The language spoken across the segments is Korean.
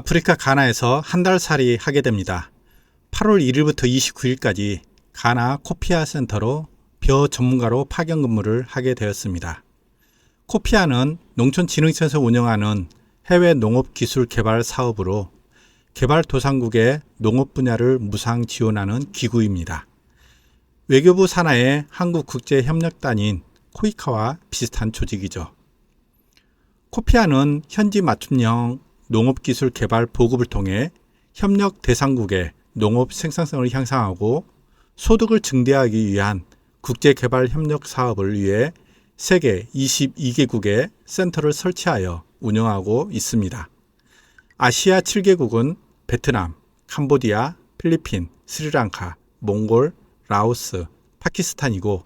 아프리카 가나에서 한 달 살이 하게 됩니다. 8월 1일부터 29일까지 가나 코피아 센터로 벼 전문가로 파견 근무를 하게 되었습니다. 코피아는 농촌진흥청에서 운영하는 해외 농업 기술 개발 사업으로 개발도상국의 농업 분야를 무상 지원하는 기구입니다. 외교부 산하의 한국국제협력단인 코이카와 비슷한 조직이죠. 코피아는 현지 맞춤형 농업기술 개발 보급을 통해 협력 대상국의 농업 생산성을 향상하고 소득을 증대하기 위한 국제개발 협력 사업을 위해 세계 22개국의 센터를 설치하여 운영하고 있습니다. 아시아 7개국은 베트남, 캄보디아, 필리핀, 스리랑카, 몽골, 라오스, 파키스탄이고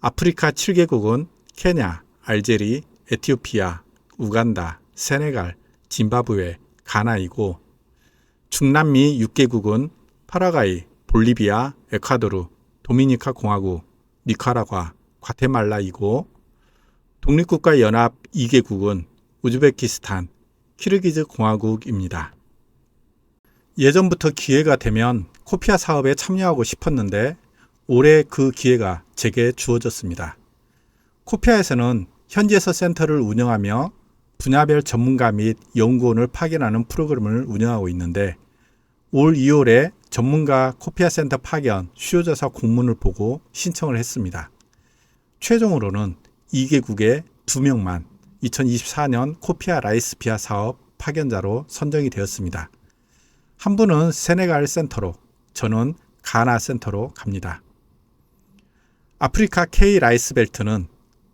아프리카 7개국은 케냐, 알제리, 에티오피아, 우간다, 세네갈, 짐바브웨, 가나이고 중남미 6개국은 파라과이, 볼리비아, 에콰도르, 도미니카 공화국, 니카라과, 과테말라이고 독립국가 연합 2개국은 우즈베키스탄, 키르기즈 공화국입니다. 예전부터 기회가 되면 코피아 사업에 참여하고 싶었는데 올해 그 기회가 제게 주어졌습니다. 코피아에서는 현지에서 센터를 운영하며 분야별 전문가 및 연구원을 파견하는 프로그램을 운영하고 있는데 올 2월에 전문가 코피아 센터 파견 수요자사 공문을 보고 신청을 했습니다. 최종으로는 2개국에 2명만 2024년 코피아 라이스피아 사업 파견자로 선정이 되었습니다. 한 분은 세네갈 센터로, 저는 가나 센터로 갑니다. 아프리카 K 라이스 벨트는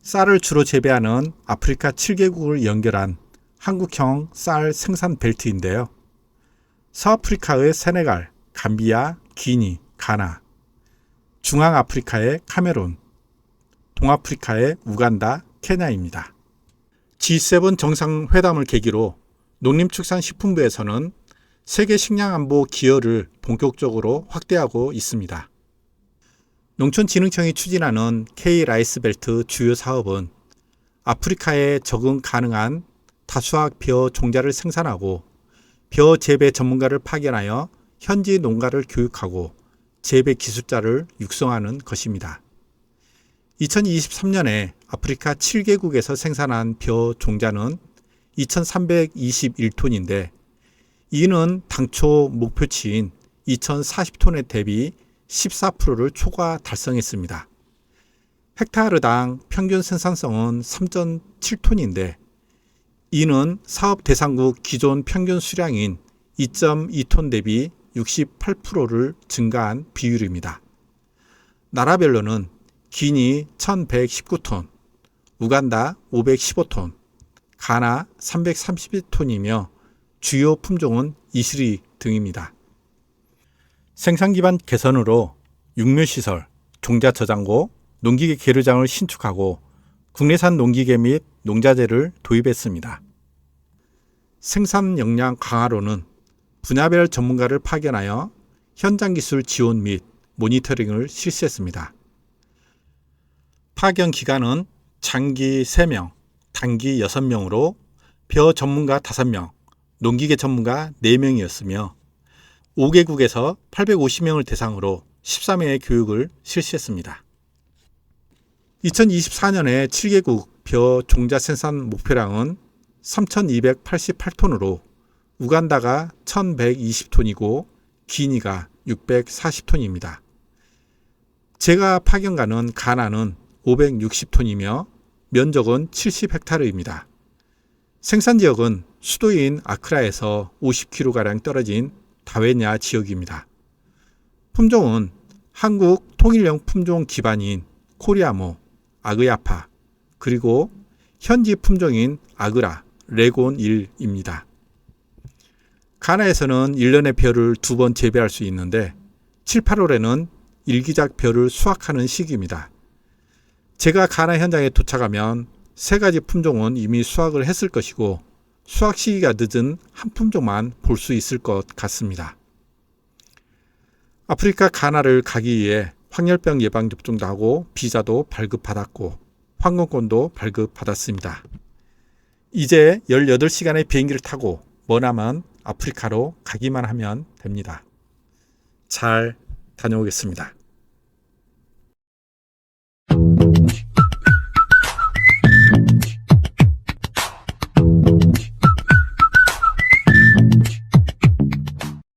쌀을 주로 재배하는 아프리카 7개국을 연결한 한국형 쌀 생산 벨트인데요. 서아프리카의 세네갈, 감비아, 기니, 가나, 중앙아프리카의 카메룬, 동아프리카의 우간다, 케냐입니다. G7 정상회담을 계기로 농림축산식품부에서는 세계 식량안보 기여를 본격적으로 확대하고 있습니다. 농촌진흥청이 추진하는 K-라이스벨트 주요 사업은 아프리카에 적응 가능한 다수학 벼 종자를 생산하고 벼 재배 전문가를 파견하여 현지 농가를 교육하고 재배 기술자를 육성하는 것입니다. 2023년에 아프리카 7개국에서 생산한 벼 종자는 2,321톤인데 이는 당초 목표치인 2,040톤에 대비 14%를 초과 달성했습니다. 헥타르당 평균 생산성은 3.7톤인데 이는 사업 대상국 기존 평균 수량인 2.2톤 대비 68%를 증가한 비율입니다. 나라별로는 기니 1119톤, 우간다 515톤, 가나 331톤이며 주요 품종은 이슬이 등입니다. 생산 기반 개선으로 육묘시설, 종자 저장고, 농기계 계류장을 신축하고 국내산 농기계 및 농자재를 도입했습니다. 생산 역량 강화로는 분야별 전문가를 파견하여 현장 기술 지원 및 모니터링을 실시했습니다. 파견 기간은 장기 3명, 단기 6명으로 벼 전문가 5명, 농기계 전문가 4명이었으며 5개국에서 850명을 대상으로 13회의 교육을 실시했습니다. 2024년에 7개국 벼 종자 생산 목표량은 3,288톤으로 우간다가 1,120톤이고 기니가 640톤입니다. 제가 파견 가는 가나는 560톤이며 면적은 70헥타르입니다. 생산 지역은 수도인 아크라에서 50km가량 떨어진 다웨냐 지역입니다. 품종은 한국 통일형 품종 기반인 코리아모, 아그야파, 그리고 현지 품종인 아그라, 레곤 1입니다. 가나에서는 1년에 벼를 두 번 재배할 수 있는데 7, 8월에는 일기작 벼를 수확하는 시기입니다. 제가 가나 현장에 도착하면 세 가지 품종은 이미 수확을 했을 것이고 수확 시기가 늦은 한 품종만 볼 수 있을 것 같습니다. 아프리카 가나를 가기 위해 황열병 예방 접종도 하고 비자도 발급받았고 항공권도 발급받았습니다. 이제 18시간의 비행기를 타고 머나먼 아프리카로 가기만 하면 됩니다. 잘 다녀오겠습니다.